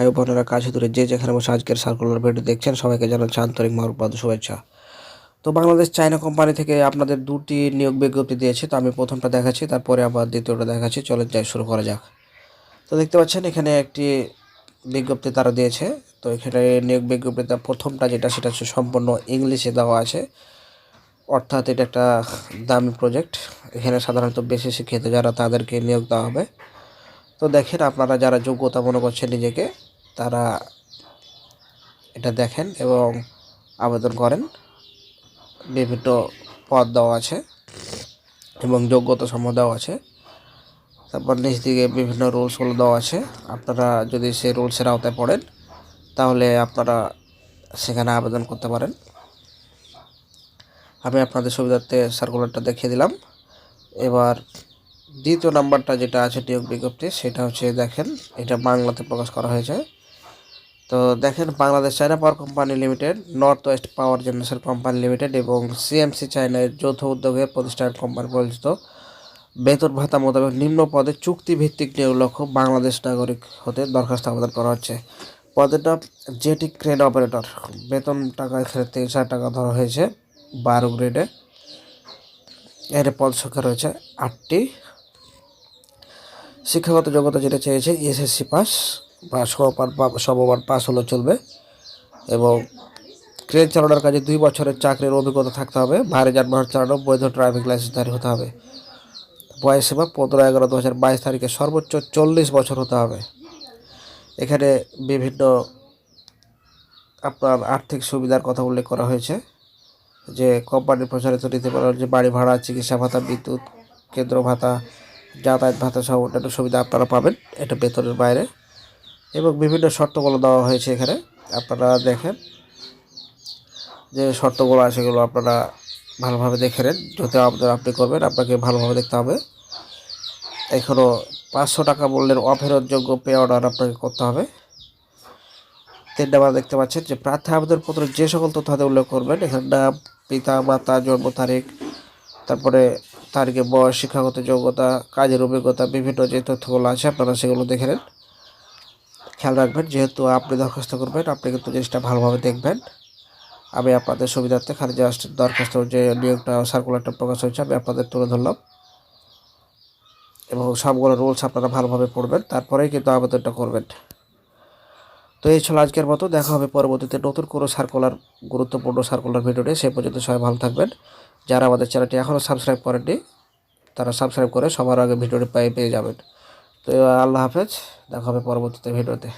ভাই বোনেরা কাছে দূরে যে যেখানে বসে আজকের সার্কুলার ভিডিও দেখছেন, সবাইকে জানাচ্ছি আন্তরিক মহব্বত শুভেচ্ছা। তো বাংলাদেশ চায়না কোম্পানি থেকে আপনাদের দুটি নিয়োগ বিজ্ঞপ্তি দিয়েছে, তো আমি প্রথমটা দেখাচ্ছি, তারপরে আবার দ্বিতীয়টা দেখাচ্ছি। চলে যাই, শুরু করা যাক। তো দেখতে পাচ্ছেন, এখানে একটি বিজ্ঞপ্তি তারা দিয়েছে। তো এখানে নিয়োগ বিজ্ঞপ্তিটা প্রথমটা যেটা, সেটা হচ্ছে সম্পূর্ণ ইংলিশে দেওয়া আছে। অর্থাৎ এটা একটা দামি প্রজেক্ট এখানে সাধারণত বেশি শিক্ষিত যারা, তাদেরকে নিয়োগ দেওয়া হবে। তো দেখেন, আপনারা যারা যোগ্যতা মনে করছেন নিজেকে তারা এটা দেখেন এবং আবেদন করেন। বিভিন্ন পদ দেওয়া আছে এবং যোগ্যতা সম্বন্ধ দেওয়া আছে। তারপর নিচ দিকে বিভিন্ন রুলসগুলো দেওয়া আছে। আপনারা যদি সেই রুলসের আওতায় পড়েন, তাহলে আপনারা সেখানে আবেদন করতে পারেন। আমি আপনাদের সুবিধার্থে সার্কুলারটা দেখিয়ে দিলাম। এবার দ্বিতীয় নাম্বারটা যেটা আছে নিয়োগ বিজ্ঞপ্তি সেটা হচ্ছে দেখেন, এটা বাংলাতে প্রকাশ করা হয়েছে। তো দেখেন Bangladesh China power company limited, north west power generation company limited এবং সিএমসি চায়নার যৌথ উদ্যোগে প্রতিষ্ঠান কোম্পানি পরিচিত বেতন ভাতা মোতাবেক নিম্ন পদে চুক্তিভিত্তিক নিয়োগ লক্ষ্য বাংলাদেশ নাগরিক হতে দরখাস্ত আবেদন করা হচ্ছে। নাম জেটি ক্রেন অপারেটর। বেতন টাকা এখানে তেইশ হাজার টাকা ধরা হয়েছে বারো গ্রেডে। এর পদ সংখ্যা রয়েছে আটটি। শিক্ষাগত যোগ্যতা যেটা চেয়েছে, এসএসসি পাস। বা বা সমমান পাস হলেও চলবে এবং ক্রেন চালানোর কাজে দুই বছরের চাকরির অভিজ্ঞতা থাকতে হবে। ভারী যানবাহন চালানো, বৈধ ড্রাইভিং লাইসেন্সধারী হতে হবে। বয়স সীমা পনেরো এগারো দু হাজার বাইশ তারিখে সর্বোচ্চ চল্লিশ বছর হতে হবে। এখানে বিভিন্ন আপনার আর্থিক সুবিধার কথা উল্লেখ করা হয়েছে যে কোম্পানির প্রচারিত নীতিমালার যে বাড়ি ভাড়া, চিকিৎসা ভাতা, বিদ্যুৎ, কেন্দ্র ভাতা, যাতায়াত ভাতা সহ অন্যান্য সুবিধা আপনারা পাবেন। এটা বেতনের বাইরে। এবং বিভিন্ন শর্তগুলো দেওয়া হয়েছে এখানে। আপনারা দেখেন যে শর্তগুলো আছে সেগুলো আপনারা ভালোভাবে দেখে নেন। যদি আপনার আপনি করবেন, আপনাকে ভালোভাবে দেখতে হবে। এখনও পাঁচশো টাকা মূল্যের অফেরতযোগ্য পে অর্ডার আপনাকে করতে হবে। তিন নাম্বার দেখতে পাচ্ছেন যে প্রার্থী আবেদনপত্র যে সকল তথ্য উল্লেখ করবেন, এখানে নাম, পিতা, মাতা, জন্ম তারিখ, তারপরে তারিখে বয়স, শিক্ষাগত যোগ্যতা, কাজের অভিজ্ঞতা, বিভিন্ন যে তথ্যগুলো আছে আপনারা সেগুলো দেখে নেন। খেয়াল রাখবেন, যেহেতু আপনি দরখাস্ত করবেন, আপনি কিন্তু জিনিসটা ভালোভাবে দেখবেন। আমি আপনাদের সুবিধার্থে খালি জাস্ট দরখাস্ত যে নিয়োগটা সার্কুলারটা প্রকাশ হয়েছে, আমি আপনাদের তুলে ধরলাম। এবং সবগুলো রুলস আপনারা ভালোভাবে পড়বেন, তারপরেই কিন্তু আবেদনটা করবেন। তো এই ছিল আজকের মতো, দেখা হবে পরবর্তীতে নতুন কোনো সার্কুলার গুরুত্বপূর্ণ সার্কুলার ভিডিওতে সে পর্যন্ত সবাই ভালো থাকবেন। যারা আমাদের চ্যানেলটি এখনও সাবস্ক্রাইব করেননি, তারা সাবস্ক্রাইব করে সবার আগে ভিডিওটি পেয়ে পেয়ে যাবেন। তো আল্লাহ হাফেজ। দেখা হবে পরবর্তীতে ভিডিওতে।